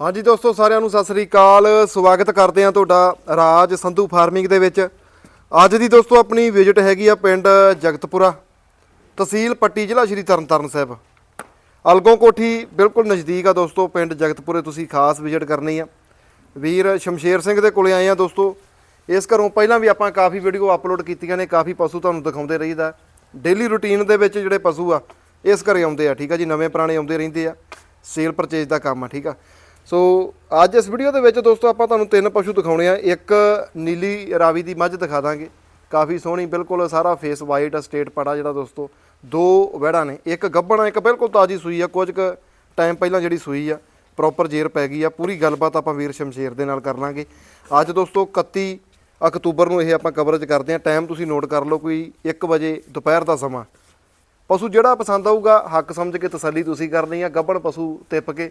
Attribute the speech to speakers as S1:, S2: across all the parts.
S1: ਹਾਂਜੀ ਦੋਸਤੋ, ਸਾਰਿਆਂ ਨੂੰ ਸਤਿ ਸ੍ਰੀ ਅਕਾਲ। ਸਵਾਗਤ ਕਰਦੇ ਹਾਂ ਤੁਹਾਡਾ ਰਾਜ ਸੰਧੂ ਫਾਰਮਿੰਗ ਦੇ ਵਿੱਚ। ਅੱਜ ਦੀ ਦੋਸਤੋ, ਆਪਣੀ ਵਿਜ਼ਿਟ ਹੈਗੀ ਆ ਪਿੰਡ ਜਗਤਪੁਰਾ, ਤਹਿਸੀਲ ਪੱਟੀ, ਜ਼ਿਲ੍ਹਾ ਸ਼੍ਰੀ ਤਰਨਤਾਰਨ ਸਾਹਿਬ। ਅਲਗੋਂ ਕੋਠੀ ਬਿਲਕੁਲ ਨਜ਼ਦੀਕ ਆ ਦੋਸਤੋ, ਪਿੰਡ ਜਗਤਪੁਰੇ, ਤੁਸੀਂ ਖਾਸ ਵਿਜ਼ਿਟ ਕਰਨੀ ਆ। ਵੀਰ ਸ਼ਮਸ਼ੇਰ ਸਿੰਘ ਦੇ ਕੋਲੇ ਆਏ ਆ ਦੋਸਤੋ। ਇਸ ਘਰੋਂ ਪਹਿਲਾਂ ਵੀ ਆਪਾਂ ਕਾਫੀ ਵੀਡੀਓ ਅਪਲੋਡ ਕੀਤੀਆਂ ਨੇ, ਕਾਫੀ ਪਸ਼ੂ ਤੁਹਾਨੂੰ ਦਿਖਾਉਂਦੇ ਰਹੀਦਾ। ਡੇਲੀ ਰੁਟੀਨ ਦੇ ਵਿੱਚ ਜਿਹੜੇ ਪਸ਼ੂ ਆ, ਇਸ ਘਰੇ ਆਉਂਦੇ ਆ, ਠੀਕ ਆ ਜੀ? ਨਵੇਂ ਪੁਰਾਣੇ ਆਉਂਦੇ ਰਹਿੰਦੇ ਆ। ਸੇਲ ਪਰਚੇਜ ਦਾ ਕੰਮ ਆ, ਠੀਕ ਆ? ਸੋ ਅੱਜ ਇਸ ਵੀਡੀਓ ਦੇ ਵਿੱਚ ਦੋਸਤੋ ਆਪਾਂ ਤੁਹਾਨੂੰ ਤਿੰਨ ਪਸ਼ੂ ਦਿਖਾਉਣੇ ਆ। ਇੱਕ ਨੀਲੀ ਰਾਵੀ ਦੀ ਮੱਝ ਦਿਖਾ ਦਾਂਗੇ। ਕਾਫੀ ਸੋਹਣੀ, ਬਿਲਕੁਲ ਸਾਰਾ ਫੇਸ ਵਾਈਟ ਸਟੇਟ ਪੜਾ ਜਿਹੜਾ ਦੋਸਤੋ। ਦੋ ਵਹਿੜਾਂ ਨੇ, ਇੱਕ ਗੱਭਣ ਆ ਇੱਕ ਬਿਲਕੁਲ ਤਾਜੀ ਸੂਈ ਆ। ਕੁਝ ਕੁ ਟਾਈਮ ਪਹਿਲਾਂ ਜਿਹੜੀ ਸੂਈ ਆ ਪ੍ਰੋਪਰ ਜੇਰ ਪੈ ਗਈ ਆ। ਪੂਰੀ ਗੱਲਬਾਤ ਆਪਾਂ ਵੀਰ ਸ਼ਮਸ਼ੇਰ ਦੇ ਨਾਲ ਕਰ ਲਾਂਗੇ। ਅੱਜ ਦੋਸਤੋ 31 ਅਕਤੂਬਰ ਨੂੰ ਇਹ ਆਪਾਂ ਕਵਰੇਜ ਕਰਦੇ ਆ। ਟਾਈਮ ਤੁਸੀਂ ਨੋਟ ਕਰ ਲਓ ਕੋਈ 1 ਵਜੇ ਦੁਪਹਿਰ ਦਾ ਸਮਾਂ। ਪਸ਼ੂ ਜਿਹੜਾ ਪਸੰਦ ਆਊਗਾ, ਹੱਕ ਸਮਝ ਕੇ ਤਸੱਲੀ ਤੁਸੀਂ ਕਰਨੀ ਆ। ਗੱਭਣ ਪਸ਼ੂ ਤਿੱਪ ਕੇ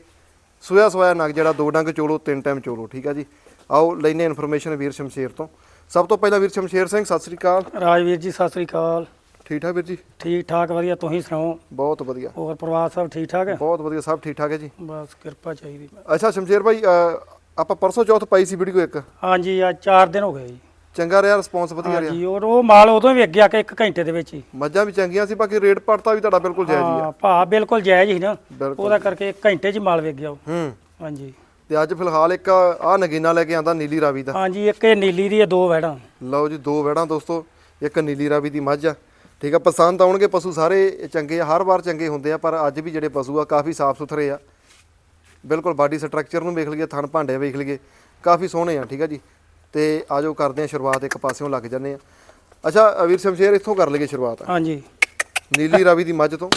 S1: ਸੋਇਆ ਸੋਇਆ ਨਗ ਜਿਹੜਾ ਦੋ ਡੰਗ ਚੋਲੋ ਤਿੰਨ ਟਾਈਮ ਚੋਲੋ ਠੀਕ ਆ ਜੀ? ਆਓ ਲੈਨੇ ਇਨਫੋਰਮੇਸ਼ਨ ਵੀਰ ਸ਼ਮਸ਼ੇਰ ਤੋਂ। ਸਭ ਤੋਂ ਪਹਿਲਾਂ ਵੀਰ ਸ਼ਮਸ਼ੇਰ ਸਿੰਘ ਸਤਿ ਸ੍ਰੀ ਅਕਾਲ।
S2: ਰਾਜਵੀਰ ਜੀ ਸਤਿ ਸ੍ਰੀ ਅਕਾਲ।
S1: ਠੀਕ ਠਾਕ ਵੀਰ ਜੀ?
S2: ਠੀਕ ਠਾਕ ਵਧੀਆ ਤੁਸੀਂ ਸੁਣਾਓ?
S1: ਬਹੁਤ ਵਧੀਆ।
S2: ਹੋਰ ਪਰਿਵਾਰ ਸਭ ਠੀਕ ਠਾਕ ਹੈ?
S1: ਬਹੁਤ ਵਧੀਆ ਸਭ ਠੀਕ ਠਾਕ ਹੈ ਜੀ।
S2: ਬਸ ਕਿਰਪਾ ਚਾਹੀਦੀ।
S1: ਅੱਛਾ ਸ਼ਮਸ਼ੇਰ ਭਾਈ ਅ, ਆਪਾਂ ਪਰਸੋਂ ਚੌਥ ਪਾਈ ਸੀ ਵੀਡੀਓ ਇੱਕ।
S2: ਹਾਂਜੀ ਆ 4 ਦਿਨ ਹੋ ਗਏ ਜੀ।
S1: ਚੰਗਾ ਰਿਹਾ ਰਿਸਪੌਂਸ ਵਧੀਆ ਰਿਹਾ।
S2: ਹਾਂਜੀ ਔਰ ਉਹ ਮਾਲ ਉਦੋਂ ਵੀ ਅੱਗੇ ਆ ਕੇ 1 ਘੰਟੇ ਦੇ ਵਿੱਚ ਹੀ।
S1: ਮੱਝਾਂ ਵੀ ਚੰਗੀਆਂ ਸੀ ਬਾਕੀ ਰੇਟ ਪੜਤਾ ਵੀ ਤੁਹਾਡਾ ਬਿਲਕੁਲ ਜਾਇਜ਼ ਹੀ ਆ।
S2: ਹਾਂ ਭਾ ਬਿਲਕੁਲ ਜਾਇਜ਼ ਹੀ ਨਾ।
S1: ਬਿਲਕੁਲ
S2: ਉਹਦਾ ਕਰਕੇ 1 ਘੰਟੇ 'ਚ ਹੀ ਮਾਲ ਵੇਚ ਗਿਆ ਉਹ।
S1: ਹੂੰ।
S2: ਹਾਂਜੀ।
S1: ਤੇ ਅੱਜ ਫਿਲਹਾਲ ਇੱਕ ਆ ਨਗੀਨਾ ਲੈ ਕੇ ਆਂਦਾ ਨੀਲੀ ਰਾਵੀ ਦਾ।
S2: ਹਾਂਜੀ ਇੱਕ ਇਹ ਨੀਲੀ ਦੀ ਹੈ ਦੋ ਵੈੜਾਂ
S1: ਲਓ ਜੀ ਦੋ ਵੈੜਾਂ ਦੋਸਤੋ ਇੱਕ ਨੀਲੀ ਰਾਵੀ ਦੀ ਮੱਝ ਆ। ਠੀਕ ਆ ਪਸੰਦ ਆਉਣਗੇ ਪਸ਼ੂ ਸਾਰੇ ਚੰਗੇ ਆ ਹਰ ਵਾਰ ਚੰਗੇ ਹੁੰਦੇ ਆ ਪਰ ਅੱਜ ਵੀ ਜਿਹੜੇ ਪਸ਼ੂ ਆ ਕਾਫੀ ਸਾਫ਼ ਸੁਥਰੇ ਆ। ਬਿਲਕੁਲ ਬਾਡੀ ਸਟਰਕਚਰ ਨੂੰ ਵੇਖ ਲਈਏ ਥਣ ਭਾਂਡੇ ਵੇਖ ਲਈਏ ਕਾਫੀ ਸੋਹਣੇ ਆ ਠੀਕ ਆ ਜੀ। ਤੇ ਆਜੋ ਕਰਦੇ ਆ ਸ਼ੁਰੂਆਤ ਇੱਕ ਪਾਸਿਓਂ ਲੱਗ ਜੰਨੇ ਆ ਅੱਛਾ ਵੀਰ ਸ਼ਮਸ਼ੇਰ ਇੱਥੋਂ ਕਰ ਲਈਏ ਸ਼ੁਰੂਆਤ।
S2: ਹਾਂਜੀ।
S1: ਨੀਲੀ ਰਾਵੀ ਦੀ ਮੱਝ ਤੋਂ।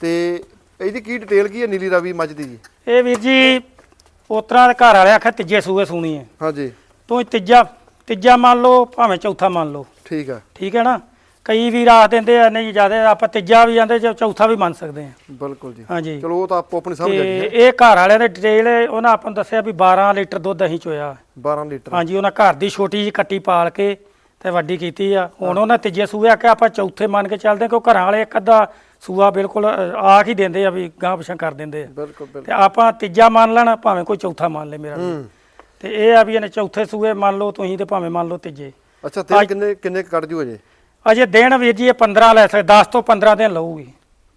S1: ਤੇ ਇਹਦੀ ਕੀ ਡਿਟੇਲ ਕੀ ਹੈ ਨੀਲੀ ਰਾਵੀ ਮੱਝ ਦੀ ਜੀ?
S2: ਇਹ ਵੀਰ ਜੀ ਪੋਤਰਾ ਦੇ ਘਰ ਵਾਲੇ ਆਖਿਆ ਤੀਜੇ ਸੂਏ ਸੂਣੀ ਹੈ।
S1: ਹਾਂਜੀ।
S2: ਤੂੰ ਤੀਜਾ ਤੀਜਾ ਮੰਨ ਲਓ ਭਾਵੇਂ ਚੌਥਾ ਮੰਨ ਲਓ।
S1: ਠੀਕ ਆ।
S2: ਠੀਕ ਹੈ ਨਾ? ਕਈ ਵੀਰ ਆਖ ਦਿੰਦੇ ਆ ਨਹੀਂ ਜ਼ਿਆਦਾ ਆਪਾਂ ਤੀਜਾ ਵੀ ਜਾਂਦੇ ਜਾਂ ਚੌਥਾ ਵੀ ਮੰਨ ਸਕਦੇ ਆ
S1: ਬਿਲਕੁਲ ਜੀ।
S2: ਹਾਂਜੀ।
S1: ਚਲੋ ਉਹ ਤਾਂ ਆਪੋ ਆਪਣੀ ਸਮਝ ਆ
S2: ਤੇ
S1: ਗਈ
S2: ਇਹ ਘਰ ਵਾਲਿਆਂ ਦੇ ਡਿਟੇਲ ਉਹਨਾਂ ਆਪਾਂ ਨੂੰ ਦੱਸਿਆ ਵੀ 12 ਲੀਟਰ ਦੁੱਧ ਅਸੀਂ ਚੋਇਆ।
S1: 12 ਲੀਟਰ।
S2: ਹਾਂਜੀ ਉਹਨਾਂ ਘਰ ਦੀ ਛੋਟੀ ਜਿਹੀ ਕੱਟੀ ਪਾਲ ਕੇ ਤੇ ਵੱਡੀ ਕੀਤੀ ਆ। ਹੁਣ ਉਹਨਾਂ ਤੀਜੇ ਸੂਏ ਆ ਕੇ ਆਪਾਂ ਚੌਥੇ ਮੰਨ ਕੇ ਚੱਲਦੇ ਕਿਉਂ ਘਰਾਂ ਵਾਲੇ ਇੱਕ ਅੱਧਾ ਸੂਆ ਬਿਲਕੁਲ ਆਖ ਹੀ ਦਿੰਦੇ ਆ ਵੀ ਗਾਂ ਪਿਛਾਂ ਕਰ ਦਿੰਦੇ ਆ।
S1: ਬਿਲਕੁਲ ਬਿਲਕੁਲ।
S2: ਤੇ ਆਪਾਂ ਤੀਜਾ ਮੰਨ ਲੈਣਾ ਭਾਵੇਂ ਕੋਈ ਚੌਥਾ ਮੰਨ ਲੇ ਮੇਰਾ ਵੀ। ਤੇ ਇਹ ਆ ਵੀ ਇਹਨੇ ਚੌਥੇ ਸੂਏ ਮੰਨ ਲਓ ਤੁਸੀਂ ਤੇ ਭਾਵੇਂ ਮੰਨ ਲਓ ਤੀਜੇ।
S1: ਅੱਛਾ ਤੇ ਕਿੰਨੇ ਕਿੰਨੇ ਕੱਢ ਜੂ? ਅਜੇ
S2: ਅਜੇ ਦਿਨ ਵੀਰ ਜੀ ਇਹ 15 ਲੈ ਸਕਦੇ 10 ਤੋਂ 15 ਦਿਨ ਲਊਗੀ।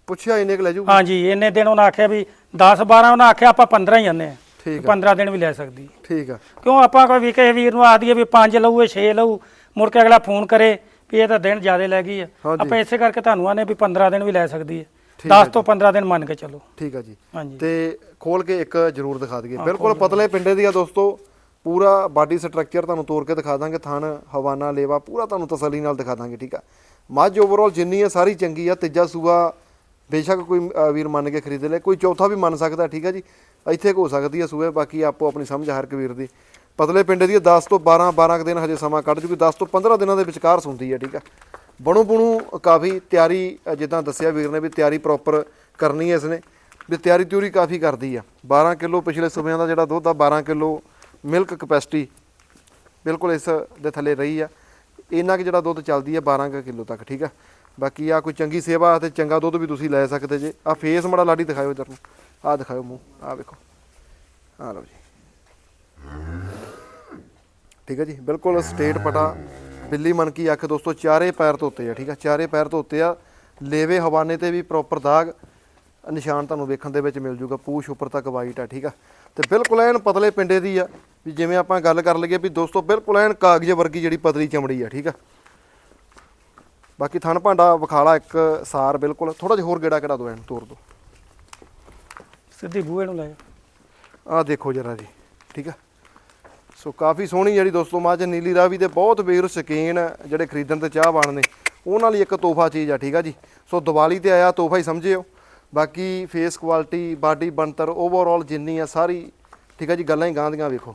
S1: ਪੁੱਛਿਆ ਇੰਨੇ ਕੁ ਲੈ ਜੂ
S2: ਹਾਂਜੀ ਇੰਨੇ ਦਿਨ ਉਹਨਾਂ ਆਖਿਆ ਵੀ 10 12 ਉਹਨਾਂ ਆਖਿਆ ਆਪਾਂ 15 ਹੀ ਆਨੇ ਆ
S1: ਠੀਕ
S2: 15 ਦਿਨ ਵੀ ਲੈ ਸਕਦੀ।
S1: ਠੀਕ ਆ।
S2: ਕਿਉਂ ਆਪਾਂ ਕੋਈ ਵੀ ਕਿਸੇ ਵੀਰ ਨੂੰ ਆਖ ਦਈਏ ਵੀ 5 ਲਊ 6 ਲਊ ਮੁੜ ਕੇ ਅਗਲਾ ਫੋਨ ਕਰੇ ਵੀ ਇਹ ਤਾਂ ਦਿਨ ਜ਼ਿਆਦਾ ਲੈ ਗਈ ਆ।
S1: ਹਾਂਜੀ।
S2: ਆਪਾਂ ਇਸੇ ਕਰਕੇ ਤੁਹਾਨੂੰ ਆਨੇ ਵੀ 15 ਦਿਨ ਵੀ ਲੈ ਸਕਦੀ ਹੈ
S1: ਠੀਕ ਹੈ
S2: 10 ਤੋਂ 15 ਦਿਨ ਮੰਨ ਕੇ ਚੱਲੋ।
S1: ਠੀਕ ਆ ਜੀ।
S2: ਹਾਂਜੀ।
S1: ਤੇ ਖੋਲ ਕੇ ਇੱਕ ਜ਼ਰੂਰ ਦਿਖਾ ਦਈਏ। ਬਿਲਕੁਲ ਪਤਲੇ ਪਿੰਡੇ ਦੀ ਆ ਦੋਸਤੋ ਪੂਰਾ ਬਾਡੀ ਸਟਰਕਚਰ ਤੁਹਾਨੂੰ ਤੋੜ ਕੇ ਦਿਖਾ ਦਾਂਗੇ ਥਣ ਹਵਾਨਾ ਲੇਵਾ ਪੂਰਾ ਤੁਹਾਨੂੰ ਤਸੱਲੀ ਨਾਲ ਦਿਖਾ ਦਾਂਗੇ ਠੀਕ ਆ? ਮੱਝ ਓਵਰਆਲ ਜਿੰਨੀ ਆ ਸਾਰੀ ਚੰਗੀ ਆ ਤੀਜਾ ਸੂਆ ਬੇਸ਼ੱਕ ਕੋਈ ਵੀਰ ਮੰਨ ਕੇ ਖਰੀਦ ਲੈ ਕੋਈ ਚੌਥਾ ਵੀ ਮੰਨ ਸਕਦਾ ਠੀਕ ਆ ਜੀ? ਇੱਥੇ ਕੁ ਹੋ ਸਕਦੀ ਆ ਸੂਏ ਬਾਕੀ ਆਪੋ ਆਪਣੀ ਸਮਝ ਹਰ ਇੱਕ ਵੀਰ ਦੀ। ਪਤਲੇ ਪਿੰਡ ਦੀ ਆ, 10 ਤੋਂ 12 12 ਕੁ ਦਿਨ ਹਜੇ ਸਮਾਂ ਕੱਢ ਚੁੱਕੀ 10 ਤੋਂ 15 ਦਿਨਾਂ ਦੇ ਵਿਚਕਾਰ ਸੁੰਦੀ ਹੈ ਠੀਕ ਆ? ਬਣੂ ਬਣੂ ਕਾਫੀ ਤਿਆਰੀ ਜਿੱਦਾਂ ਦੱਸਿਆ ਵੀਰ ਨੇ ਵੀ ਤਿਆਰੀ ਪ੍ਰੋਪਰ ਕਰਨੀ ਹੈ ਇਸਨੇ ਵੀ ਤਿਆਰੀ ਤਿਉਰੀ ਕਾਫੀ ਕਰਦੀ ਆ। 12 ਕਿਲੋ ਪਿਛਲੇ ਸਮਿਆਂ ਦਾ ਜਿਹੜਾ ਦੁੱਧ ਆ 12 ਕਿਲੋ ਮਿਲਕ ਕਪੈਸਿਟੀ ਬਿਲਕੁਲ ਇਸ ਦੇ ਥੱਲੇ ਰਹੀ ਆ। ਇੰਨਾ ਕਿ ਜਿਹੜਾ ਦੁੱਧ ਚੱਲਦੀ ਆ 12 ਕਿਲੋ ਤੱਕ, ਠੀਕ ਆ? ਬਾਕੀ ਆ ਕੋਈ ਚੰਗੀ ਸੇਵਾ ਤੇ ਚੰਗਾ ਦੁੱਧ ਵੀ ਤੁਸੀਂ ਲੈ ਸਕਦੇ ਜੇ। ਆ ਫੇਸ ਮੜਾ ਲਾਡੀ ਦਿਖਾਇਓ ਇਧਰ ਨੂੰ। ਆ ਦਿਖਾਓ ਮੂੰਹ। ਆ ਵੇਖੋ। ਆ ਲਓ ਜੀ। ਠੀਕ ਹੈ ਜੀ, ਬਿਲਕੁਲ ਸਟੇਟ ਪਟਾ। ਬਿੱਲੀ ਮਨ ਕੀ ਅੱਖ ਦੋਸਤੋ, ਚਾਰੇ ਪੈਰ ਧੋਤੇ ਆ, ਠੀਕ ਆ? ਚਾਰੇ ਪੈਰ ਧੋਤੇ ਆ। ਲੇਵੇ ਹਵਾਨੇ ਤੇ ਵੀ ਪ੍ਰੋਪਰ ਦਾਗ। ਨਿਸ਼ਾਨ ਤੁਹਾਨੂੰ ਵੇਖਣ ਦੇ ਵਿੱਚ ਮਿਲ ਜੂਗਾ। ਪੂਛ ਉੱਪਰ ਤੱਕ ਵਾਈਟ ਆ, ਠੀਕ ਆ? ਤੇ ਬਿਲਕੁਲ ਐਨ ਪਤਲੇ ਪਿੰਡੇ ਦੀ ਆ। ਵੀ ਜਿਵੇਂ ਆਪਾਂ ਗੱਲ ਕਰ ਲਈਏ ਵੀ ਦੋਸਤੋ ਬਿਲਕੁਲ ਐਨ ਕਾਗਜ਼ ਵਰਗੀ ਜਿਹੜੀ ਪਤਲੀ ਚਮੜੀ ਆ ਠੀਕ ਆ? ਬਾਕੀ ਥਣ ਭਾਂਡਾ ਵਿਖਾਲਾ ਇੱਕ ਸਾਰ ਬਿਲਕੁਲ ਥੋੜਾ ਜਿਹਾ ਹੋਰ ਗੇੜਾ ਕਿਹੜਾ ਦੋ ਐਨ ਤੋਰ ਦੋ।
S2: ਸਿੱਧੀ ਬੂਹੇ ਨੂੰ ਲੈ।
S1: ਆਹ ਦੇਖੋ ਜਰਾ ਜੀ ਠੀਕ ਆ? ਸੋ ਕਾਫੀ ਸੋਹਣੀ ਜਿਹੜੀ ਦੋਸਤੋ ਮੱਝ ਨੀਲੀ ਰਾਵੀ ਦੇ ਬਹੁਤ ਵੀਰ ਸ਼ਕੀਨ ਜਿਹੜੇ ਖਰੀਦਣ ਤੇ ਚਾਹਵਾਨ ਨੇ ਉਹਨਾਂ ਲਈ ਇੱਕ ਤੋਹਫਾ ਚੀਜ਼ ਆ ਠੀਕ ਆ ਜੀ? ਸੋ ਦੀਵਾਲੀ ਤੇ ਆਇਆ ਤੋਹਫਾ ਹੀ ਸਮਝਿਓ। ਬਾਕੀ ਫੇਸ ਕੁਆਲਿਟੀ ਬਾਡੀ ਬਣਤਰ ਓਵਰਆਲ ਜਿੰਨੀ ਆ ਸਾਰੀ ਠੀਕ ਆ ਜੀ? ਗੱਲਾਂ ਹੀ ਗਾਂ ਦੀਆਂ ਵੇਖੋ।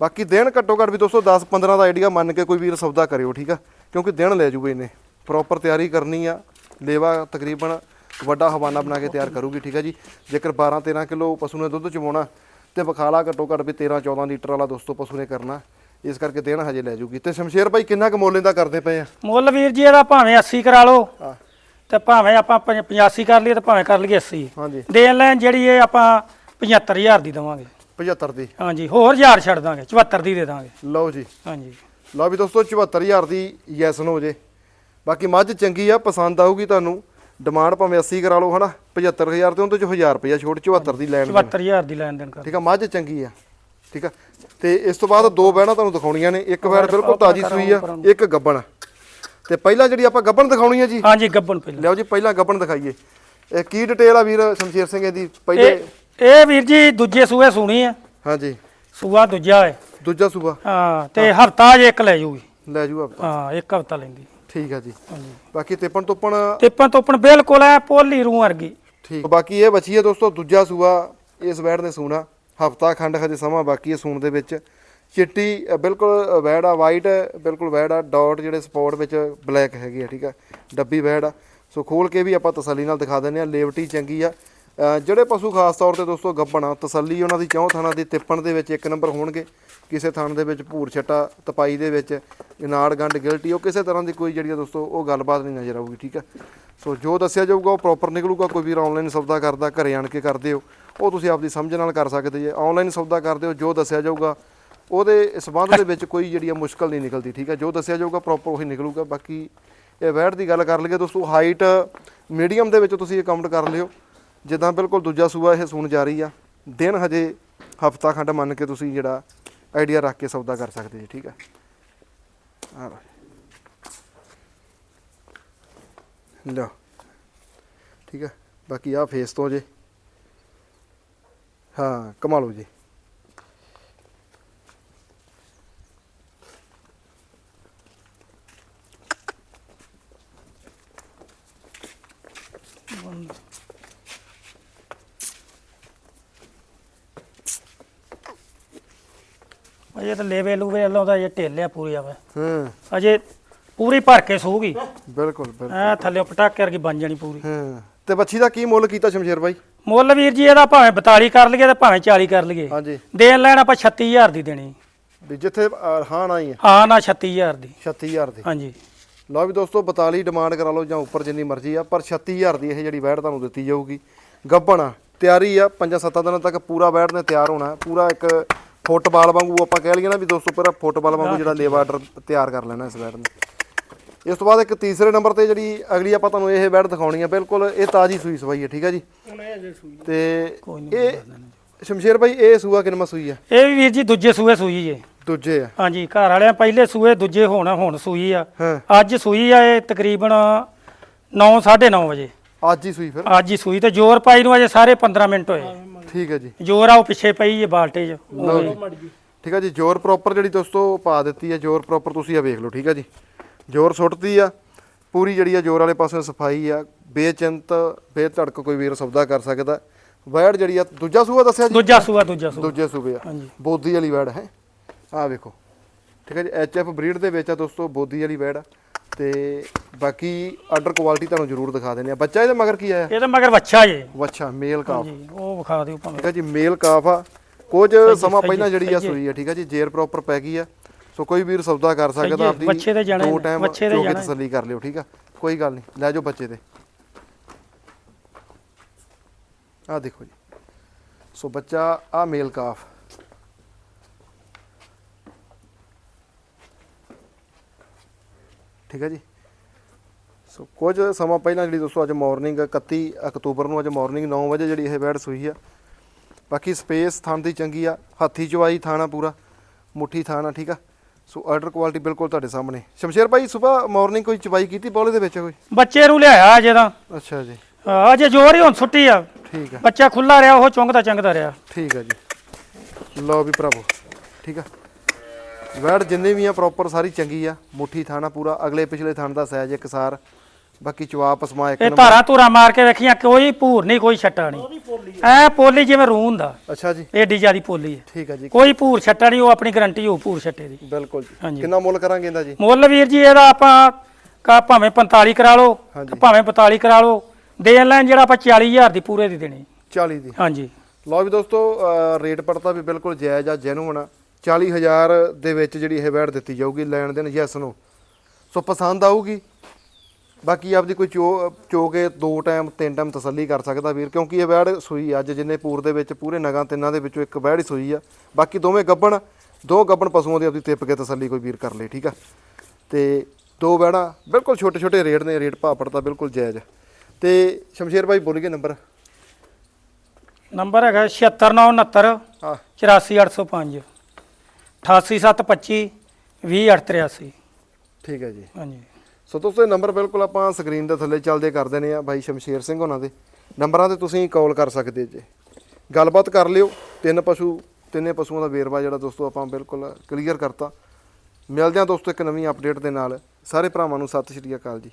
S1: ਬਾਕੀ ਦਿਨ ਘੱਟੋ ਘੱਟ ਵੀ ਦੋਸਤੋ 10 15 ਦਾ ਆਈਡੀਆ ਮੰਨ ਕੇ ਕੋਈ ਵੀਰ ਸੌਦਾ ਕਰਿਓ ਠੀਕ ਆ? ਕਿਉਂਕਿ ਦਿਨ ਲੈ ਜੂਗੇ ਇਹਨੇ। ਪ੍ਰੋਪਰ ਤਿਆਰੀ ਕਰਨੀ ਆ ਲੇਵਾ ਤਕਰੀਬਨ ਵੱਡਾ ਹਵਾਨਾ ਬਣਾ ਕੇ ਤਿਆਰ ਕਰੂਗੀ ਠੀਕ ਆ ਜੀ? ਜੇਕਰ 12 13 ਕਿਲੋ ਪਸ਼ੂ ਨੇ ਦੁੱਧ ਚਵਾਉਣਾ ਤੇ ਬਖਾਲਾ ਘੱਟੋ ਘੱਟ ਵੀ 13 14 ਲੀਟਰ ਵਾਲਾ ਦੋਸਤੋ ਪਸ਼ੂ ਨੇ ਕਰਨਾ ਇਸ ਕਰਕੇ ਦਿਨ ਹਜੇ ਲੈ ਜੂਗੀ। ਤੇ ਸ਼ਮਸ਼ੇਰ ਭਾਈ ਕਿੰਨਾ ਕੁ ਮੁੱਲ ਇਹਦਾ ਕਰਦੇ ਪਏ ਆ?
S2: ਮੁੱਲ ਵੀਰ ਜੀ ਇਹਦਾ ਭਾਵੇਂ 80 ਕਰਾ ਲਓ ਤੇ ਭਾਵੇਂ ਆਪਾਂ 85 ਕਰ ਲਈਏ ਤੇ ਭਾਵੇਂ ਕਰ ਲਈਏ 80
S1: ਹਾਂਜੀ।
S2: ਦੇਣ ਲੈਣ ਜਿਹੜੀ ਇਹ ਆਪਾਂ 75000 ਦੀ ਦਵਾਂਗੇ।
S1: 75 ਦੀ।
S2: ਹਾਂਜੀ ਹੋਰ ਹਜ਼ਾਰ ਛੱਡ ਦਾਂਗੇ 74 ਦੀ ਦੇ ਦਾਂਗੇ।
S1: ਲਓ ਜੀ।
S2: ਹਾਂਜੀ।
S1: ਲਓ ਵੀ ਦੋਸਤੋ 74000 ਦੀ ਯੈਸ ਨੋ ਜੇ। ਬਾਕੀ ਮੱਝ ਚੰਗੀ ਆ ਪਸੰਦ ਆਊਗੀ ਤੁਹਾਨੂੰ। ਡਿਮਾਂਡ ਭਾਵੇਂ 80 ਕਰਾ ਲਓ ਹਨਾ? 75000 ਤੇ ਉਹਦੇ ਚ 1000 ਰੁਪਇਆ ਛੋਟ 74 ਦੀ ਲੈਣ ਦੇਣ।
S2: 74000 ਦੀ ਲੈਣ ਦੇਣ ਕਰ।
S1: ਠੀਕ ਆ ਮੱਝ ਚੰਗੀ ਆ। ਠੀਕ ਆ? ਤੇ ਇਸ ਤੋਂ ਬਾਅਦ ਦੋ ਬਹਿਣਾ ਤੁਹਾਨੂੰ ਦਿਖਾਉਣੀਆਂ ਨੇ। ਇੱਕ ਵੈੜ ਬਿਲਕੁਲ ਤਾਜੀ ਸੂਈ ਆ ਇੱਕ ਗੱਬਣ। ਤੇ ਪਹਿਲਾਂ ਜਿਹੜੀ ਆਪਾਂ ਗੱਬਣ ਦਿਖਾਉਣੀ ਆ ਜੀ
S2: ਹਾਂਜੀ ਗੱਬਨ ਪਹਿਲਾਂ।
S1: ਲਿਆਓ ਜੀ ਪਹਿਲਾਂ ਗੱਬਣ ਦਿਖਾਈਏ। ਇਹ ਕੀ ਡਿਟੇਲ ਆ ਵੀਰ ਸ਼ਮਸ਼ੀਰ ਸਿੰਘ ਇਹਦੀ? ਪਹਿਲੇ
S2: ਇਹ ਵੀਰ ਜੀ ਦੂਜੇ ਸੂਏ ਸੁਣੀ ਆ।
S1: ਹਾਂਜੀ।
S2: ਸੂਆ ਦੂਜਾ ਹੈ
S1: ਦੂਜਾ ਸੂਬਾ
S2: ਹਾਂ ਤੇ ਹਫਤਾ ਜੇ ਇੱਕ ਲੈ ਜੂਗੀ।
S1: ਲੈ ਜੂ ਆਪਾਂ
S2: ਹਾਂ ਇੱਕ ਹਫਤਾ ਲੈਂਦੀ।
S1: ਠੀਕ ਆ ਜੀ।
S2: ਹਾਂਜੀ।
S1: ਬਾਕੀ ਤਿਪਣ ਤੁਪਣ?
S2: ਟਿੱਪਣ ਤੋਪਣ ਬਿਲਕੁਲ ਐ ਪੋਲੀ ਰੂ ਵਰਗੀ।
S1: ਠੀਕ। ਬਾਕੀ ਇਹ ਬਚੀ ਹੈ ਦੋਸਤੋ ਦੂਜਾ ਸੂਆ ਇਸ ਵੈੜ ਨੇ ਸੂਣਾ। ਹਫਤਾ ਖੰਡ ਹਜੇ ਸਮਾਂ ਬਾਕੀ ਹੈ ਸੂਣ ਦੇ ਵਿੱਚ। ਚਿੱਟੀ ਅ, ਬਿਲਕੁਲ ਵੈੜ ਆ ਵਾਈਟ ਬਿਲਕੁਲ ਵੈੜ ਆ ਡਾਟ ਜਿਹੜੇ ਸਪੋਰਟ ਵਿੱਚ ਬਲੈਕ ਹੈਗੀ ਆ ਠੀਕ ਆ। ਡੱਬੀ ਵੈੜ ਆ। ਸੋ ਖੋਲ ਕੇ ਵੀ ਆਪਾਂ ਤਸੱਲੀ ਨਾਲ ਦਿਖਾ ਦਿੰਦੇ ਆ ਲੇਵਟੀ ਚੰਗੀ ਆ। ਜਿਹੜੇ ਪਸ਼ੂ ਖਾਸ ਤੌਰ ਤੇ ਦੋਸਤੋ ਗੱਬਣ ਆ, ਤਸੱਲੀ ਉਹਨਾਂ ਦੀ ਚੌਂ ਥਾਣਾ ਦੀ ਤਿੱਪਣ ਦੇ ਵਿੱਚ ਇੱਕ ਨੰਬਰ ਹੋਣਗੇ। ਕਿਸੇ ਥਾਣ ਦੇ ਵਿੱਚ ਭੂਰ ਛੱਟਾ, ਤਪਾਈ ਦੇ ਵਿੱਚ ਨਾੜ ਗੰਢ ਗਿਲਟੀ, ਉਹ ਕਿਸੇ ਤਰ੍ਹਾਂ ਦੀ ਕੋਈ ਜਿਹੜੀ ਆ ਦੋਸਤੋ ਉਹ ਗੱਲਬਾਤ ਨਹੀਂ ਨਜ਼ਰ ਆਊਗੀ, ਠੀਕ ਆ? ਸੋ ਜੋ ਦੱਸਿਆ ਜਾਊਗਾ ਉਹ ਪ੍ਰੋਪਰ ਨਿਕਲੂਗਾ, ਕੋਈ ਵੀਰ ਆਨਲਾਈਨ ਸੌਦਾ ਕਰਦਾ, ਘਰੇ ਆਣ ਕੇ ਕਰਦੇ ਹੋ। ਉਹ ਤੁਸੀਂ ਆਪਦੀ ਸਮਝ ਨਾਲ ਕਰ ਸਕਦੇ ਜੇ। ਆਨਲਾਈਨ ਸੌਦਾ ਕਰਦੇ ਹੋ, ਜੋ ਦੱਸਿਆ ਜਾਊਗਾ, ਉਹਦੇ ਸਬੰਧ ਦੇ ਵਿੱਚ ਕੋਈ ਜਿਹੜੀ ਆ ਮੁਸ਼ਕਲ ਨਹੀਂ ਨਿਕਲਦੀ, ਠੀਕ ਹੈ ਜੋ ਦੱਸਿਆ ਜਾਊਗਾ ਪ੍ਰੋਪਰ ਉਹੀ ਨਿਕਲੂਗਾ। ਬਾਕੀ ਇਹ ਵੈਟ ਦੀ ਗੱਲ ਕਰ ਲਈਏ ਦੋਸਤੋ ਹਾਈਟ ਮੀਡੀਅਮ ਦੇ ਵਿੱਚ ਤੁਸੀਂ ਇਹ ਕਾਊਂਟ ਕਰ ਲਿਓ। ਜਿੱਦਾਂ ਬਿਲਕੁਲ ਦੂਜਾ ਸੂਆ ਇਹ ਸੁਣ ਜਾ ਰਹੀ ਆ, ਦਿਨ ਹਜੇ ਹਫਤਾ ਖੰਡ ਮੰਨ ਕੇ ਤੁਸੀਂ ਜਿਹੜਾ ਆਈਡੀਆ ਰੱਖ ਕੇ ਸੌਦਾ ਕਰ ਸਕਦੇ ਜੀ, ਠੀਕ ਹੈ ਆ ਲਓ ਠੀਕ ਹੈ ਬਾਕੀ ਆ ਫੇਸ ਤੋਂ ਜੇ। ਹਾਂ ਕਮਾ ਲਓ ਜੀ।
S2: ਅਜੇ ਤਾਂ ਲੇਵੇ ਲੂਵੇ ਲਾਉਂਦਾ ਜੇ ਢੇਲਿਆ ਪੂਰੀ ਆਵੇ
S1: ਹਾਂ।
S2: ਅਜੇ ਪੂਰੀ ਭਰ ਕੇ ਸੂਗੀ
S1: ਬਿਲਕੁਲ ਬਿਲਕੁਲ।
S2: ਐ ਥੱਲੇ ਪਟਾਕੇ ਵਰਗੀ ਬਣ ਜਾਣੀ ਪੂਰੀ।
S1: ਹਾਂ। ਤੇ ਬੱਚੀ ਦਾ ਕੀ ਮੁੱਲ ਕੀਤਾ ਸ਼ਮਸ਼ੇਰ ਬਾਈ?
S2: ਮੁੱਲ ਵੀਰ ਜੀ ਇਹਦਾ ਭਾਵੇਂ 42 ਕਰ ਲਈਏ ਤੇ ਭਾਵੇਂ 40 ਕਰ ਲਈਏ।
S1: ਹਾਂਜੀ।
S2: ਦੇਣ ਲੈਣ ਆਪਾਂ 36000 ਦੀ ਦੇਣੀ।
S1: ਵੀ ਜਿੱਥੇ ਹਾਣ ਆਈ ਹੈ
S2: ਹਾਂ। ਨਾ 36000 ਦੀ।
S1: 36000 ਦੀ।
S2: ਹਾਂਜੀ।
S1: ਲਓ ਵੀ ਦੋਸਤੋ 42 ਡਿਮਾਂਡ ਕਰਾ ਲਓ ਜਾਂ ਉੱਪਰ ਜਿੰਨੀ ਮਰਜ਼ੀ ਆ ਪਰ 36000 ਦੀ ਇਹ ਜਿਹੜੀ ਵੈੜ ਤੁਹਾਨੂੰ ਦਿੱਤੀ ਜਾਊਗੀ। ਗੱਬਣ ਤਿਆਰੀ ਆ 5-7 ਦਿਨਾਂ ਤੱਕ ਪੂਰਾ ਵੈੜ ਨੇ ਤਿਆਰ ਹੋਣਾ। ਪੂਰਾ ਇੱਕ ਫੁੱਟਬਾਲ ਵਾਂਗੂ ਆਪਾਂ ਕਹਿ ਲਈਏ ਨਾ ਵੀ ਦੋਸਤੋ ਪੂਰਾ ਫੁੱਟਬਾਲ ਵਾਂਗੂ ਜਿਹੜਾ ਲੇਵਾ ਆਰਡਰ ਤਿਆਰ ਕਰ ਲੈਣਾ ਇਸ ਵੈੜ ਨੇ। ਇਸ ਤੋਂ ਬਾਅਦ ਇੱਕ ਤੀਸਰੇ ਨੰਬਰ ਤੇ ਜਿਹੜੀ ਅਗਲੀ ਆਪਾਂ ਤੁਹਾਨੂੰ ਇਹ ਵੈੜ ਦਿਖਾਉਣੀ ਆ ਬਿਲਕੁਲ ਇਹ ਤਾਜੀ ਸੂਈ ਸਵਾਈ ਹੈ ਠੀਕ ਆ ਜੀ? ਤੇ ਇਹ ਸ਼ਮਸ਼ੇਰ ਭਾਈ ਇਹ ਸੂਆ ਕਿੰਨਾ ਸੂਈ ਆ?
S2: ਇਹ ਵੀ ਵੀਰ ਜੀ ਦੂਜੇ ਸੂਏ ਸੂਈ ਜੇ।
S1: ਦੂਜੇ ਆ।
S2: ਹਾਂਜੀ ਘਰ ਵਾਲਿਆਂ ਪਹਿਲੇ ਸੂਏ ਦੂਜੇ ਹੁਣ ਹੁਣ ਸੂਈ ਆ।
S1: ਹਾਂ।
S2: ਅੱਜ ਸੂਈ ਆ ਇਹ ਤਕਰੀਬਨ 9 9:30 ਵਜੇ।
S1: ਅੱਜ ਹੀ ਸੂਈ ਫਿਰ।
S2: ਅੱਜ ਹੀ ਸੂਈ ਤੇ ਜ਼ੋਰ ਪਾਈ ਨੂੰ ਅਜੇ ਸਾਰੇ 15 ਮਿੰਟ ਹੋਏ।
S1: ਠੀਕ ਹੈ ਜੀ।
S2: ਜ਼ੋਰ ਆ ਉਹ ਪਿੱਛੇ ਪਈ ਜੇ ਬਾਲਟੇ 'ਚ।
S1: ਲਓ ਜੀ। ਠੀਕ ਹੈ ਜੀ ਜੋਰ ਪ੍ਰੋਪਰ ਜਿਹੜੀ ਦੋਸਤੋ ਪਾ ਦਿੱਤੀ ਹੈ ਜੋਰ ਪ੍ਰੋਪਰ ਤੁਸੀਂ ਆ ਵੇਖ ਲਓ ਠੀਕ ਹੈ ਜੀ। ਜੋਰ ਸੁੱਟਦੀ ਆ ਪੂਰੀ ਜਿਹੜੀ ਆ ਜੋਰ ਵਾਲੇ ਪਾਸੇ ਸਫ਼ਾਈ ਆ ਬੇਚਿੰਤ ਬੇਧੜਕ ਕੋਈ ਵੀਰ ਸੌਦਾ ਕਰ ਸਕਦਾ। ਵੈੜ ਜਿਹੜੀ ਆ ਦੂਜਾ ਸੂਆ ਦੱਸਿਆ ਜੀ?
S2: ਦੂਜਾ ਸੂਆ ਦੂਜਾ ਸੂਆ।
S1: ਦੂਜੇ ਸੂਬੇ ਆ।
S2: ਹਾਂਜੀ।
S1: ਬੋਦੀ ਵਾਲੀ ਵੈੜ ਹੈ। ਆ ਵੇਖੋ। ਠੀਕ ਹੈ ਜੀ ਐਚਐਫ ਬਰੀਡ ਦੇ ਵਿੱਚ ਆ ਦੋਸਤੋ ਬੋਦੀ ਵਾਲੀ ਵੈੜ ਆ। ਤੇ ਬਾਕੀ ਆਰਡਰ ਕੁਆਲਿਟੀ ਤੁਹਾਨੂੰ ਜ਼ਰੂਰ ਦਿਖਾ ਦਿੰਦੇ ਆ। ਬੱਚਾ ਇਹਦੇ ਮਗਰ ਕੀ ਆਇਆ?
S2: ਇਹ ਤਾਂ ਮਗਰ ਵੱਛਾ ਜੇ।
S1: ਵੱਛਾ ਮੇਲ ਕਾਫ
S2: ਹਾਂਜੀ ਉਹ ਵਿਖਾ ਦਿਓ ਭਾਵੇਂ।
S1: ਠੀਕ ਹੈ ਜੀ ਮੇਲ ਕਾਫ ਆ। ਕੁਝ ਸਮਾਂ ਪਹਿਲਾਂ ਜਿਹੜੀ ਆ ਸੂਈ ਆ ਠੀਕ ਹੈ ਜੀ ਜੇਰ ਪ੍ਰੋਪਰ ਪੈ ਗਈ ਆ। ਸੋ ਕੋਈ ਵੀਰ ਸੌਦਾ ਕਰ ਸਕਦਾ ਆਪਦੀ।
S2: ਬੱਚੇ ਤੇ ਜਾਣਾ
S1: ਦੋ ਟਾਈਮ
S2: ਬੱਚੇ ਤੇ
S1: ਜੋ
S2: ਜਾਣਾ।
S1: ਤਸੱਲੀ ਕਰ ਲਿਓ ਠੀਕ ਆ। ਕੋਈ ਗੱਲ ਨਹੀਂ ਲੈ ਜਾਓ ਬੱਚੇ ਤੇ ਆ ਦੇਖੋ ਜੀ। ਸੋ ਬੱਚਾ ਆ ਮੇਲ ਕਾਫ ਠੀਕ ਹੈ ਜੀ। ਸੋ ਕੁਝ ਸਮਾਂ ਪਹਿਲਾਂ ਜਿਹੜੀ ਦੋਸਤੋ ਅੱਜ ਮਾਰਨਿੰਗ 31 ਅਕਤੂਬਰ ਨੂੰ ਅੱਜ ਮਾਰਨਿੰਗ 9 ਵਜੇ ਜਿਹੜੀ ਇਹ ਬੈਡ ਸੂਈ ਆ। ਬਾਕੀ ਸਪੇਸ ਥਣ ਦੀ ਚੰਗੀ ਆ ਹੱਥੀ ਚਵਾਈ ਥਾਣਾ ਪੂਰਾ ਮੁੱਠੀ ਥਾਣਾ ਠੀਕ ਆ। ਸੋ ਆਰਡਰ ਕੁਆਲਿਟੀ ਬਿਲਕੁਲ ਤੁਹਾਡੇ ਸਾਹਮਣੇ। ਸ਼ਮਸ਼ੇਰ ਭਾਈ ਸਵੇਰ ਮਾਰਨਿੰਗ ਕੋਈ ਚਵਾਈ ਕੀਤੀ ਬੋਲੇ ਦੇ ਵਿੱਚ ਕੋਈ?
S2: ਬੱਚੇ ਨੂੰ ਲਿਆਇਆ ਅਜੇ ਤਾਂ।
S1: ਅੱਛਾ ਜੀ।
S2: ਅਜੇ ਜ਼ੋਰ ਹੀ ਹੁਣ ਛੁੱਟੀ ਆ।
S1: ਠੀਕ ਆ।
S2: ਬੱਚਾ ਖੁੱਲਾ ਰਿਹਾ ਉਹ ਚੁੰਗਦਾ ਚੰਗਦਾ ਰਿਹਾ।
S1: ਠੀਕ ਆ ਜੀ। ਲਓ ਵੀ ਭਰਾਵੋ ਠੀਕ ਆ। ਵੈੜ ਜਿੰਨੇ ਵੀ ਆ ਪ੍ਰੋਪਰ ਸਾਰੀ ਚੰਗੀ ਆ ਮੁੱਠੀ ਥਾਣਾ ਪੂਰਾ ਅਗਲੇ ਪਿਛਲੇ ਥਣ ਦਾ ਸਾਈਜ਼ ਇੱਕਸਾਰ ਬਾਕੀ ਚਵਾਪ ਸਮਾ ਇੱਕ
S2: ਇਹ
S1: ਨੰਬਰ।
S2: ਧਾਰਾ ਧੂਰਾ ਮਾਰ ਕੇ ਵੇਖੀਆਂ ਕੋਈ ਭੂਰ ਨਹੀਂ ਕੋਈ ਛੱਟਾ ਨਹੀਂ। ਐ ਪੋਲੀ ਜਿਵੇਂ ਰੂਹ ਹੁੰਦਾ।
S1: ਅੱਛਾ ਜੀ।
S2: ਏਡੀ ਜਿਆਦੀ ਪੋਲੀ ਹੈ
S1: ਠੀਕ ਆ ਜੀ।
S2: ਕੋਈ ਭੂਰ ਛੱਟਾ ਨਹੀਂ ਉਹ ਆਪਣੀ ਗਰੰਟੀ ਹੋਊ ਭੂਰ ਛੱਟੇ ਦੀ।
S1: ਬਿਲਕੁਲ ਜੀ।
S2: ਹਾਂਜੀ।
S1: ਕਿੰਨਾ ਮੁੱਲ ਕਰਾਂਗੇ ਇਹਦਾ ਜੀ?
S2: ਮੁੱਲ ਵੀਰ ਜੀ ਇਹਦਾ ਆਪਾਂ ਕਾ ਭਾਵੇਂ 45 ਕਰਾ ਲਓ
S1: ਹਾਂਜੀ।
S2: ਭਾਵੇਂ 45 ਕਰਾ ਲਓ ਦੇਣ ਲੈਣ ਜਿਹੜਾ ਆਪਾਂ 40000 ਦੀ ਪੂਰੇ ਦੀ ਦੇਣੀ।
S1: 40 ਦੀ।
S2: ਹਾਂਜੀ।
S1: ਲਓ ਵੀ ਦੋਸਤੋ ਰੇਟ ਪੜਤਾ ਵੀ ਬਿਲਕੁਲ ਜਾਇਜ਼ ਆ ਜੈਨੂਨ ਆ। 40000 ਦੇ ਵਿੱਚ ਜਿਹੜੀ ਇਹ ਵੈਟ ਦਿੱਤੀ ਜਾਊਗੀ ਲੈਣ ਦੇਣ ਯੈਸ ਨੂੰ। ਸੋ ਪਸੰਦ ਆਊਗੀ। ਬਾਕੀ ਆਪਦੀ ਕੋਈ ਚੋ ਚੋ ਕੇ ਦੋ ਟਾਈਮ ਤਿੰਨ ਟਾਈਮ ਤਸੱਲੀ ਕਰ ਸਕਦਾ ਵੀਰ ਕਿਉਂਕਿ ਇਹ ਵੈੜ ਸੂਈ ਅੱਜ ਜਿੰਨੇ ਪੂਰ ਦੇ ਵਿੱਚ ਪੂਰੇ ਨਗਾਂ ਤਿੰਨਾਂ ਦੇ ਵਿੱਚੋਂ ਇੱਕ ਵੈੜ ਹੀ ਸੂਈ ਆ। ਬਾਕੀ ਦੋਵੇਂ ਗੱਬਣ ਦੋ ਗੱਬਣ ਪਸ਼ੂਆਂ ਦੀ ਆਪਦੀ ਤਿੱਪ ਕੇ ਤਸੱਲੀ ਕੋਈ ਵੀਰ ਕਰ ਲੇ ਠੀਕ ਆ? ਤੇ ਦੋ ਵੈੜਾਂ ਬਿਲਕੁਲ ਛੋਟੇ ਛੋਟੇ ਰੇਟ ਨੇ ਰੇਟ ਭਾਪੜ ਤਾਂ ਬਿਲਕੁਲ ਜਾਇਜ਼। ਤੇ ਸ਼ਮਸ਼ੇਰ ਭਾਈ ਬੋਲੀਏ ਨੰਬਰ।
S2: ਨੰਬਰ ਹੈਗਾ 76969
S1: ਹਾਂ।
S2: 84805 88725 20883
S1: ਠੀਕ ਹੈ ਜੀ।
S2: ਹਾਂਜੀ।
S1: ਸੋ ਦੋਸਤੋ ਇਹ ਨੰਬਰ ਬਿਲਕੁਲ ਆਪਾਂ ਸਕਰੀਨ ਦੇ ਥੱਲੇ ਚੱਲਦੇ ਕਰ ਦੇਣੇ ਆ ਭਾਈ ਸ਼ਮਸ਼ੇਰ ਸਿੰਘ ਉਹਨਾਂ ਦੇ। ਨੰਬਰਾਂ ਤੇ ਤੁਸੀਂ ਕਾਲ ਕਰ ਸਕਦੇ ਜੇ। ਗੱਲਬਾਤ ਕਰ ਲਿਓ। ਤਿੰਨ ਪਸ਼ੂ ਤਿੰਨੇ ਪਸ਼ੂਆਂ ਦਾ ਵੇਰਵਾ ਜਿਹੜਾ ਦੋਸਤੋ ਆਪਾਂ ਬਿਲਕੁਲ ਕਲੀਅਰ ਕਰਤਾ। ਮਿਲਦੇ ਹਾਂ ਦੋਸਤੋ ਇੱਕ ਨਵੀਂ ਅਪਡੇਟ ਦੇ ਨਾਲ। ਸਾਰੇ ਭਰਾਵਾਂ ਨੂੰ ਸਤਿ ਸ਼੍ਰੀ ਅਕਾਲ ਜੀ।